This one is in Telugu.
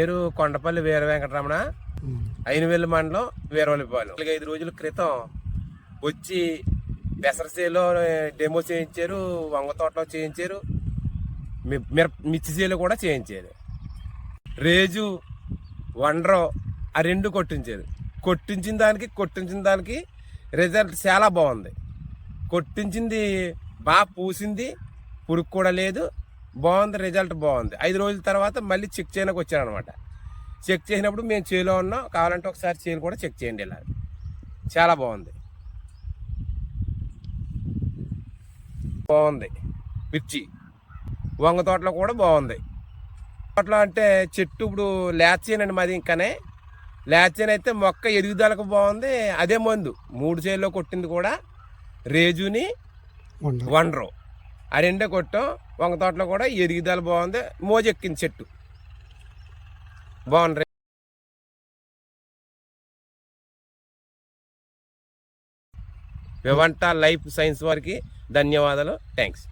పేరు కొండపల్లి వీర వెంకటరమణ. అయినవెల్లి మండలం వీరవల్లిపాలెం. నాలుగు ఐదు రోజుల క్రితం వచ్చి పెసరసేలో డెమో చేయించారు వంగ తోటలో చేయించారు మిర మిరప కూడా చేయించారు. రేజు వండ్రో ఆ రెండు కొట్టించారు. కొట్టించిన దానికి కొట్టించిన దానికి రిజల్ట్ చాలా బాగుంది. కొట్టించింది బాగా పూసింది పురుగు కూడా లేదు. బాగుంది రిజల్ట్ బాగుంది. ఐదు రోజుల తర్వాత మళ్ళీ చెక్ చేయడానికి వచ్చాను అనమాట చెక్ చేసినప్పుడు మేము చేలో ఉన్నాం కావాలంటే ఒకసారి చేలు కూడా చెక్ చేయండి ఇలా. చాలా బాగుంది. బాగుంది. మిర్చి. వంగ తోటలో కూడా బాగుంది. తోటలో అంటే చెట్టు ఇప్పుడు లేచేనండి మాది ఇంకానే. లేచేన్ అయితే మొక్క ఎదుగుదలకు బాగుంది అదే మందు. మూడు చేల్లో కొట్టింది కూడా రేజుని వండరు. ఆ రెండే కొట్టాం వంగ తోటలో కూడా ఎదుగుదల బాగుంది. మోజెక్కింది చెట్టు. బాగుంది వివంట లైఫ్ సైన్స్ వారికి ధన్యవాదాలు. థ్యాంక్స్